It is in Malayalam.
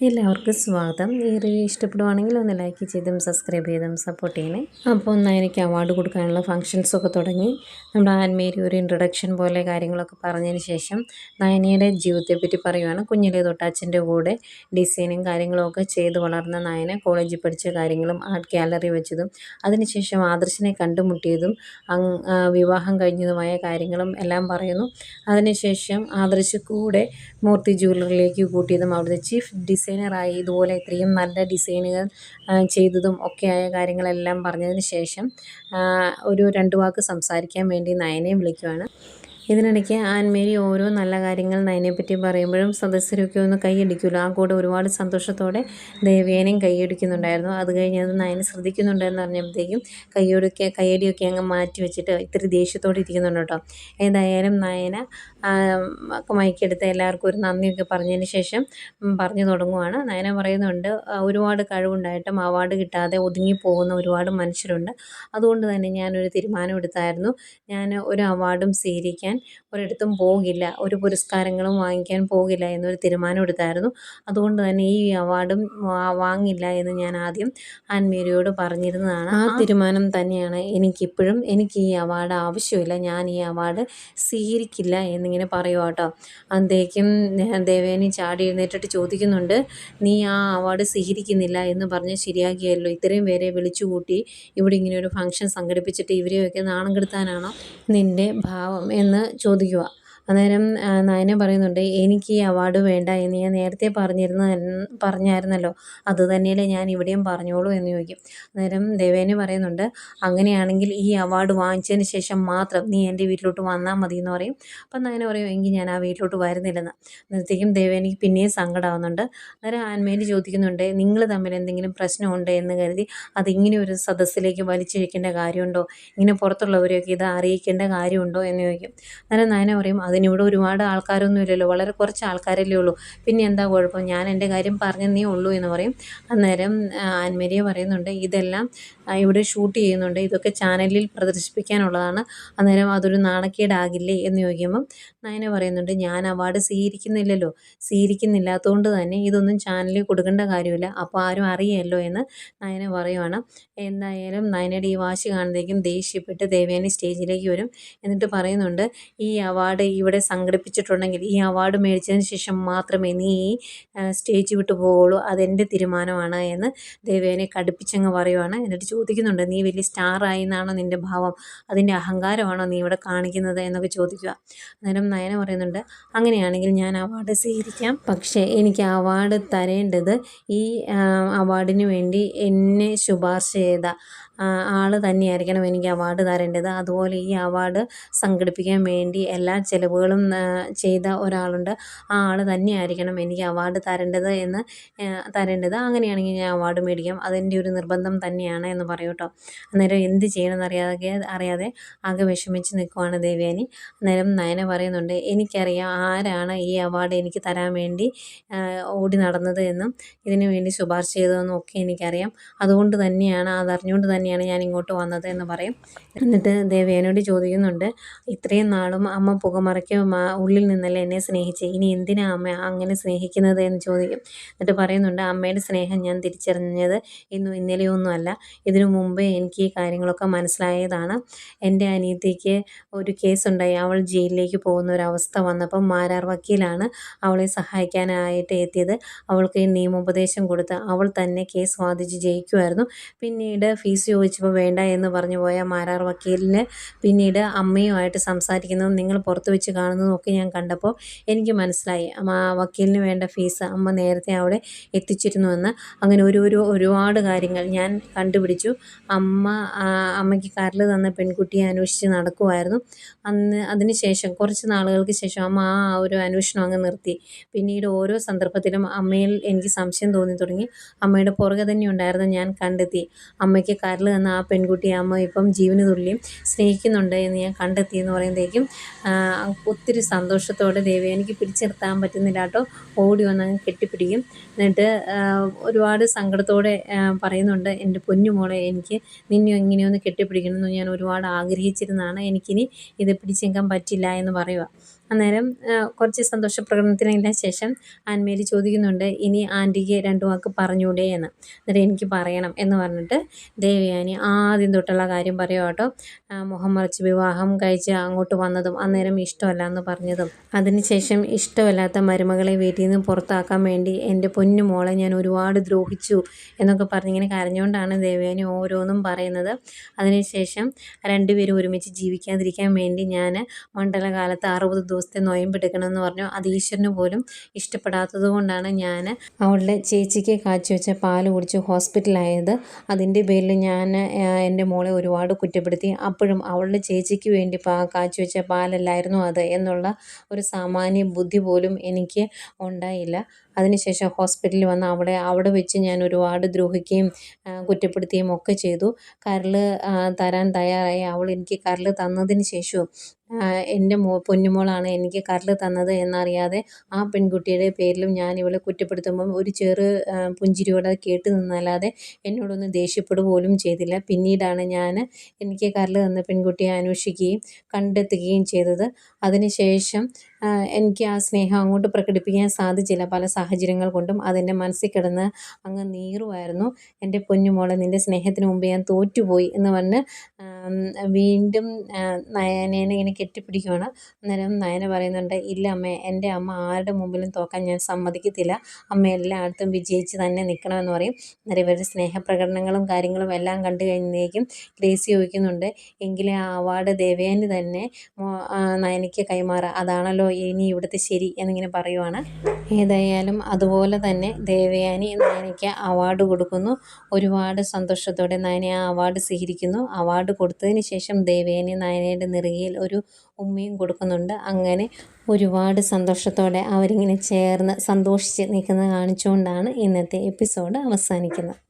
എല്ലാവർക്കും സ്വാഗതം. ഈ റിവ്യൂ ഇഷ്ടപ്പെടുവാണെങ്കിൽ ഒന്ന് ലൈക്ക് ചെയ്തും സബ്സ്ക്രൈബ് ചെയ്തും സപ്പോർട്ട് ചെയ്യണേ. അപ്പോൾ ഒന്ന് എനിക്ക് അവാർഡ് കൊടുക്കാനുള്ള ഫങ്ഷൻസൊക്കെ തുടങ്ങി. നമ്മുടെ ആൻമേരി ഒരു ഇൻട്രഡക്ഷൻ പോലെ കാര്യങ്ങളൊക്കെ പറഞ്ഞതിന് ശേഷം നയനയുടെ ജീവിതത്തെപ്പറ്റി പറയുവാണ്. കുഞ്ഞിലെ തൊട്ട് അച്ഛന്റെ കൂടെ ഡിസൈനും കാര്യങ്ങളൊക്കെ ചെയ്ത് വളർന്ന നയന കോളേജിൽ പഠിച്ച കാര്യങ്ങളും ആർട്ട് ഗാലറി വെച്ചതും അതിനുശേഷം ആദർശിനെ കണ്ടുമുട്ടിയതും വിവാഹം കഴിഞ്ഞതുമായ കാര്യങ്ങളും എല്ലാം പറയുന്നു. അതിനുശേഷം ആദർശ് കൂടെ മൂർത്തി ജ്വല്ലറിയിലേക്ക് കൂട്ടിയതും അവിടുത്തെ ചീഫ് ഡിസൈൻ ഡിസൈനറായി ഇതുപോലെ ഇത്രയും നല്ല ഡിസൈനുകൾ ചെയ്തതും ഒക്കെയായ കാര്യങ്ങളെല്ലാം പറഞ്ഞതിന് ശേഷം ഒരു രണ്ട് വാക്ക് സംസാരിക്കാൻ വേണ്ടി നയനയെ വിളിക്കുവാണ്. ഇതിനിടയ്ക്ക് ആൻമേരി ഓരോ നല്ല കാര്യങ്ങൾ നയനെപ്പറ്റി പറയുമ്പോഴും സദസ്യരൊക്കെ ഒന്ന് കൈയടിക്കുമല്ലോ. ആ കൂടെ ഒരുപാട് സന്തോഷത്തോടെ ദേവേനയും കൈയടിക്കുന്നുണ്ടായിരുന്നു. അത് കഴിഞ്ഞ് അത് നയനെ ശ്രദ്ധിക്കുന്നുണ്ടെന്ന് പറഞ്ഞപ്പോഴത്തേക്കും കൈയൊടുക്കെ കൈയടിയൊക്കെ അങ്ങ് മാറ്റി വെച്ചിട്ട് ഇത്തിരി ദേഷ്യത്തോടെ ഇരിക്കുന്നുണ്ട് കേട്ടോ. ഏതായാലും നയന മയക്കെടുത്ത് എല്ലാവർക്കും ഒരു നന്ദിയൊക്കെ പറഞ്ഞതിന് ശേഷം പറഞ്ഞു തുടങ്ങുവാണ്. നയന പറയുന്നുണ്ട് ഒരുപാട് കഴിവുണ്ടായിട്ടും അവാർഡ് കിട്ടാതെ ഒതുങ്ങി പോകുന്ന ഒരുപാട് മനുഷ്യരുണ്ട്. അതുകൊണ്ട് തന്നെ ഞാനൊരു തീരുമാനം എടുത്തായിരുന്നു. ഞാൻ ഒരു അവാർഡും സ്വീകരിക്കാൻ ഒരിടത്തും പോകില്ല. ഒരു പുരസ്കാരങ്ങളും വാങ്ങിക്കാൻ പോകില്ല എന്നൊരു തീരുമാനം എടുത്തായിരുന്നു. അതുകൊണ്ട് തന്നെ ഈ അവാർഡും വാങ്ങില്ല എന്ന് ഞാൻ ആദ്യം ആൻമേരിയോട് പറഞ്ഞിരുന്നതാണ്. ആ തീരുമാനം തന്നെയാണ് എനിക്കിപ്പോഴും എനിക്ക് ഈ അവാർഡ് ആവശ്യമില്ല. ഞാൻ ഈ അവാർഡ് സ്വീകരിക്കില്ല എന്നിങ്ങനെ പറയുക കേട്ടോ അന്തേക്കും ദേവേനി ചാടി എഴുന്നേറ്റിട്ട് ചോദിക്കുന്നുണ്ട് നീ ആ അവാർഡ് സ്വീകരിക്കുന്നില്ല എന്ന് പറഞ്ഞ് ശരിയാക്കിയല്ലോ? ഇത്രയും പേരെ വിളിച്ചുകൂട്ടി ഇവിടെ ഇങ്ങനെ ഒരു ഫംഗ്ഷൻ സംഘടിപ്പിച്ചിട്ട് ഇവരെയൊക്കെ നാണം കെടുത്താനാണോ നിന്റെ ഭാവം? എന്ന് ചോദിക്കുക. അന്നേരം നയന പറയുന്നുണ്ട് എനിക്ക് ഈ അവാർഡ് വേണ്ട എന്ന് ഞാൻ നേരത്തെ പറഞ്ഞിരുന്ന പറഞ്ഞായിരുന്നല്ലോ. അത് തന്നെയല്ലേ ഞാൻ ഇവിടെയും പറഞ്ഞോളൂ എന്ന് ചോദിക്കും. അന്നേരം ദേവേനെ പറയുന്നുണ്ട് അങ്ങനെയാണെങ്കിൽ ഈ അവാർഡ് വാങ്ങിച്ചതിന് ശേഷം മാത്രം നീ എന്റെ വീട്ടിലോട്ട് വന്നാൽ മതി എന്ന് പറയും. അപ്പം നയന പറയും എങ്കിൽ ഞാൻ ആ വീട്ടിലോട്ട് വരുന്നില്ലെന്ന്. അന്നേരത്തേക്കും ദേവേനയ്ക്ക് പിന്നെയും സങ്കടമാവുന്നുണ്ട് അന്നേരം ആൻമേരി ചോദിക്കുന്നുണ്ട് നിങ്ങൾ തമ്മിൽ എന്തെങ്കിലും പ്രശ്നമുണ്ട് എന്ന് കരുതി അതിങ്ങനെ ഒരു സദസ്സിലേക്ക് വലിച്ചിഴക്കേണ്ട കാര്യമുണ്ടോ? ഇങ്ങനെ പുറത്തുള്ളവരെയൊക്കെ ഇത് അറിയിക്കേണ്ട കാര്യമുണ്ടോ? എന്ന് ചോദിക്കും. അന്നേരം നയന പറയും അത് അതിനിവിടെ ഒരുപാട് ആൾക്കാരൊന്നും ഇല്ലല്ലോ. വളരെ കുറച്ച് ആൾക്കാരല്ലേ ഉള്ളൂ. പിന്നെ എന്താ കുഴപ്പം? ഞാൻ എന്റെ കാര്യം പറഞ്ഞെന്നേ ഉള്ളൂ എന്ന് പറയും. അന്നേരം ആൻമരിയ പറയുന്നുണ്ട് ഇതെല്ലാം ഇവിടെ ഷൂട്ട് ചെയ്യുന്നുണ്ട്. ഇതൊക്കെ ചാനലിൽ പ്രദർശിപ്പിക്കാനുള്ളതാണ്. അന്നേരം അതൊരു നാണക്കേടാകില്ലേ? എന്ന് ചോദിക്കുമ്പം നയന പറയുന്നുണ്ട് ഞാൻ അവാർഡ് സ്വീകരിക്കുന്നില്ലല്ലോ. സ്വീകരിക്കുന്നില്ലാത്തതുകൊണ്ട് തന്നെ ഇതൊന്നും ചാനലിൽ കൊടുക്കേണ്ട കാര്യമില്ല. അപ്പോൾ ആരും അറിയാമല്ലോ എന്ന് നയന പറയുവാണ്. എന്തായാലും നയനയുടെ ഈ വാശി കാണുന്നതേക്കും ദേഷ്യപ്പെട്ട് ദേവേനെ സ്റ്റേജിലേക്ക് വരും. എന്നിട്ട് പറയുന്നുണ്ട് ഈ അവാർഡ് ഇവിടെ സംഘടിപ്പിച്ചിട്ടുണ്ടെങ്കിൽ ഈ അവാർഡ് മേടിച്ചതിന് ശേഷം മാത്രമേ നീ സ്റ്റേജ് വിട്ടു പോവുള്ളൂ. അതെന്റെ തീരുമാനമാണ് എന്ന് ദേവേനെ കടുപ്പിച്ചങ്ങ് പറയുവാണ്. എന്നിട്ട് ചോദിക്കുന്നുണ്ട് നീ വലിയ സ്റ്റാറായി എന്നാണോ നിന്റെ ഭാവം? അതിന്റെ അഹങ്കാരമാണോ നീ ഇവിടെ കാണിക്കുന്നത്? എന്നൊക്കെ ചോദിക്കുക. അന്നേരം നയന പറയുന്നുണ്ട് അങ്ങനെയാണെങ്കിൽ ഞാൻ അവാർഡ് സ്വീകരിക്കാം. പക്ഷേ എനിക്ക് അവാർഡ് തരേണ്ടത് ഈ അവാർഡിന് വേണ്ടി എന്നെ ശുപാർശ ചെയ്ത ആൾ തന്നെയായിരിക്കണം എനിക്ക് അവാർഡ് തരേണ്ടത്. അതുപോലെ ഈ അവാർഡ് സംഘടിപ്പിക്കാൻ വേണ്ടി എല്ലാ ചിലവുകളും ചെയ്ത ഒരാളുണ്ട്. ആ ആൾ തന്നെയായിരിക്കണം എനിക്ക് അവാർഡ് തരേണ്ടത് എന്ന് തരേണ്ടത്. അങ്ങനെയാണെങ്കിൽ ഞാൻ അവാർഡ് മേടിക്കാം. അതെന്റെ ഒരു നിർബന്ധം തന്നെയാണ് എന്ന് പറയും കേട്ടോ അന്നേരം എന്ത് ചെയ്യണമെന്ന് അറിയാതെ അറിയാതെ ആകെ വിഷമിച്ച് നിൽക്കുവാണ് ദേവയാനി. അന്നേരം നയന പറയുന്നുണ്ട് എനിക്കറിയാം ആരാണ് ഈ അവാർഡ് എനിക്ക് തരാൻ വേണ്ടി ഓടി നടന്നത് എന്നും ഇതിനു വേണ്ടി ശുപാർശ ചെയ്തതെന്നും ഒക്കെ എനിക്കറിയാം. അതുകൊണ്ട് തന്നെയാണ് അതറിഞ്ഞുകൊണ്ട് തന്നെ തന്നെയാണ് ഞാൻ ഇങ്ങോട്ട് വന്നത് എന്ന് പറയും. എന്നിട്ട് ദേവ്യാനോട് ചോദിക്കുന്നുണ്ട് ഇത്രയും നാളും അമ്മ പുകമറയ്ക്ക് ഉള്ളിൽ നിന്നല്ലേ എന്നെ സ്നേഹിച്ച്? ഇനി എന്തിനാ അമ്മ അങ്ങനെ സ്നേഹിക്കുന്നത് എന്ന് ചോദിക്കും. എന്നിട്ട് പറയുന്നുണ്ട് അമ്മയുടെ സ്നേഹം ഞാൻ തിരിച്ചറിഞ്ഞത് ഇന്നും ഇന്നലെയൊന്നും അല്ല ഇതിനു മുമ്പേ എനിക്ക് ഈ കാര്യങ്ങളൊക്കെ മനസ്സിലായതാണ്. എന്റെ അനിയത്തിക്ക് ഒരു കേസുണ്ടായി. അവൾ ജയിലിലേക്ക് പോകുന്ന ഒരു അവസ്ഥ വന്നപ്പം മാരാർ വക്കീലാണ് അവളെ സഹായിക്കാനായിട്ട് എത്തിയത്. അവൾക്ക് നിയമോപദേശം കൊടുത്ത് അവൾ തന്നെ കേസ് വാദിച്ച് ജയിക്കുമായിരുന്നു. പിന്നീട് ഫീസ് ചോദിച്ചപ്പോൾ വേണ്ട എന്ന് പറഞ്ഞു പോയ മാരാർ വക്കീലിന് പിന്നീട് അമ്മയുമായിട്ട് സംസാരിക്കുന്നതും നിങ്ങൾ പുറത്ത് വെച്ച് ഒക്കെ ഞാൻ കണ്ടപ്പോൾ എനിക്ക് മനസ്സിലായി. ആ വക്കീലിന് വേണ്ട ഫീസ് അമ്മ നേരത്തെ അവിടെ എത്തിച്ചിരുന്നുവെന്ന് അങ്ങനെ ഒരു ഒരു ഒരുപാട് കാര്യങ്ങൾ ഞാൻ കണ്ടുപിടിച്ചു. അമ്മ അമ്മയ്ക്ക് കരൽ തന്ന പെൺകുട്ടിയെ അന്വേഷിച്ച് നടക്കുമായിരുന്നു അന്ന് അതിന് ശേഷം കുറച്ച് നാളുകൾക്ക് ശേഷം അമ്മ ആ ഒരു അന്വേഷണം അങ്ങ് നിർത്തി. പിന്നീട് ഓരോ സന്ദർഭത്തിലും അമ്മയിൽ എനിക്ക് സംശയം തോന്നി തുടങ്ങി. അമ്മയുടെ പുറകെ തന്നെ ഉണ്ടായിരുന്ന ഞാൻ കണ്ടെത്തി. അമ്മയ്ക്ക് കരൽ തന്ന ആ പെൺകുട്ടിയെ അമ്മ ഇപ്പം ജീവന് തുല്യം സ്നേഹിക്കുന്നുണ്ട് എന്ന് ഞാൻ കണ്ടെത്തി എന്ന് പറയുമ്പോഴേക്കും ഒത്തിരി സന്തോഷത്തോടെ ദേവി എനിക്ക് പിടിച്ചു നിർത്താൻ പറ്റുന്നില്ല കേട്ടോ. ഓടി വന്ന് കെട്ടിപ്പിടിക്കും. എന്നിട്ട് ഒരുപാട് സങ്കടത്തോടെ പറയുന്നുണ്ട് എന്റെ പൊന്നുമോളെ എനിക്ക് നിന്നെ ഇങ്ങനെയൊന്ന് കെട്ടിപ്പിടിക്കണമെന്ന് ഞാൻ ഒരുപാട് ആഗ്രഹിച്ചിരുന്നതാണ്. എനിക്കിനി ഇത് പിടിച്ചെങ്കാൻ പറ്റില്ല എന്ന് പറയുക. അന്നേരം കുറച്ച് സന്തോഷ പ്രകടനത്തിനെല്ലാം ശേഷം ആൻമേരി ചോദിക്കുന്നുണ്ട് ഇനി ആന്റിക്ക് രണ്ട് വാക്ക് പറഞ്ഞൂടെ എന്ന്? അന്നേരം എനിക്ക് പറയണം എന്ന് പറഞ്ഞിട്ട് ദേവയാനി ആദ്യം തൊട്ടുള്ള കാര്യം പറയുക കേട്ടോ. മുഖം മറിച്ച് വിവാഹം കഴിച്ച് അങ്ങോട്ട് വന്നതും അന്നേരം ഇഷ്ടമല്ല എന്ന് പറഞ്ഞതും. അതിനുശേഷം ഇഷ്ടമല്ലാത്ത മരുമകളെ വീട്ടിൽ നിന്ന് പുറത്താക്കാൻ വേണ്ടി എന്റെ പൊന്നു മോളെ ഞാൻ ഒരുപാട് ദ്രോഹിച്ചു എന്നൊക്കെ പറഞ്ഞിങ്ങനെ കരഞ്ഞുകൊണ്ടാണ് ദേവയാനി ഓരോന്നും പറയുന്നത്. അതിനുശേഷം രണ്ടുപേരും ഒരുമിച്ച് ജീവിക്കാതിരിക്കാൻ വേണ്ടി ഞാൻ മണ്ഡലകാലത്ത് അറുപത് ദിവസത്തെ നൊയമ്പെടുക്കണമെന്ന് പറഞ്ഞു. അത് ഈശ്വരന് പോലും ഇഷ്ടപ്പെടാത്തത് കൊണ്ടാണ് ഞാൻ അവളുടെ ചേച്ചിക്ക് കാച്ചി വെച്ച പാൽ കുടിച്ച് ഹോസ്പിറ്റലായത്. അതിന്റെ പേരിൽ ഞാൻ എന്റെ മോളെ ഒരുപാട് കുറ്റപ്പെടുത്തി. അപ്പോഴും അവളുടെ ചേച്ചിക്ക് വേണ്ടി പാ കാച്ചി വെച്ച പാലല്ലായിരുന്നു അത് എന്നുള്ള ഒരു സാമാന്യ ബുദ്ധി പോലും എനിക്ക് ഉണ്ടായില്ല. അതിനുശേഷം ഹോസ്പിറ്റലിൽ വന്ന് അവിടെ അവിടെ വെച്ച് ഞാൻ ഒരുപാട് ദ്രോഹിക്കുകയും കുറ്റപ്പെടുത്തുകയും ഒക്കെ ചെയ്തു. കരൾ തരാൻ തയ്യാറായി. അവൾ എനിക്ക് കരൾ തന്നതിന് ശേഷവും എന്റെ മോ പൊന്നുമോളാണ് എനിക്ക് കരൾ തന്നത് എന്നറിയാതെ ആ പെൺകുട്ടിയുടെ പേരിലും ഞാൻ ഇവളെ കുറ്റപ്പെടുത്തുമ്പം ഒരു ചെറു പുഞ്ചിരിയോടെ കേട്ട് നിന്നല്ലാതെ എന്നോടൊന്ന് ദേഷ്യപ്പെടുക പോലും ചെയ്തില്ല. പിന്നീടാണ് ഞാൻ എനിക്ക് കരൾ തന്ന പെൺകുട്ടിയെ അന്വേഷിക്കുകയും കണ്ടെത്തുകയും ചെയ്തത്. അതിനുശേഷം എനിക്ക് ആ സ്നേഹം അങ്ങോട്ട് പ്രകടിപ്പിക്കാൻ സാധിച്ചില്ല. പല സാഹചര്യങ്ങൾ കൊണ്ടും അതെന്റെ മനസ്സിൽ കിടന്ന് അങ്ങ് നീറുമായിരുന്നു. എന്റെ പൊന്നുമോളെ നിന്റെ സ്നേഹത്തിന് മുമ്പ് ഞാൻ തോറ്റുപോയി എന്ന് പറഞ്ഞ് വീണ്ടും നയനേനെ ഇങ്ങനെ കെട്ടിപ്പിടിക്കുകയാണ് അന്നേരം നയന പറയുന്നുണ്ട് ഇല്ല അമ്മേ എന്റെ അമ്മ ആരുടെ മുമ്പിലും തോക്കാൻ ഞാൻ സമ്മതിക്കത്തില്ല. അമ്മ എല്ലായിടത്തും വിജയിച്ച് തന്നെ നിൽക്കണമെന്ന് പറയും. അന്നേരം ഇവരുടെ സ്നേഹപ്രകടനങ്ങളും കാര്യങ്ങളും എല്ലാം കണ്ടു കഴിഞ്ഞേക്കും ഗ്രേസി ചോദിക്കുന്നുണ്ട് എങ്കിലും ആ അവാർഡ് ദേവേന് തന്നെ നയനയ്ക്ക് കൈമാറുക അതാണല്ലോ ഇനി ഇവിടുത്തെ ശരി എന്നിങ്ങനെ പറയുവാണ്. ഏതായാലും അതുപോലെ തന്നെ ദേവയാനി നയനയ്ക്ക് അവാർഡ് കൊടുക്കുന്നു. ഒരുപാട് സന്തോഷത്തോടെ നയന ആ അവാർഡ് സ്വീകരിക്കുന്നു. അവാർഡ് കൊടുത്തതിന് ശേഷം ദേവയാനി നയനയുടെ നിറയിൽ ഒരു ഉമ്മയും കൊടുക്കുന്നുണ്ട്. അങ്ങനെ ഒരുപാട് സന്തോഷത്തോടെ അവരിങ്ങനെ ചേർന്ന് സന്തോഷിച്ച് നിൽക്കുന്നത് കാണിച്ചുകൊണ്ടാണ് ഇന്നത്തെ എപ്പിസോഡ് അവസാനിക്കുന്നത്.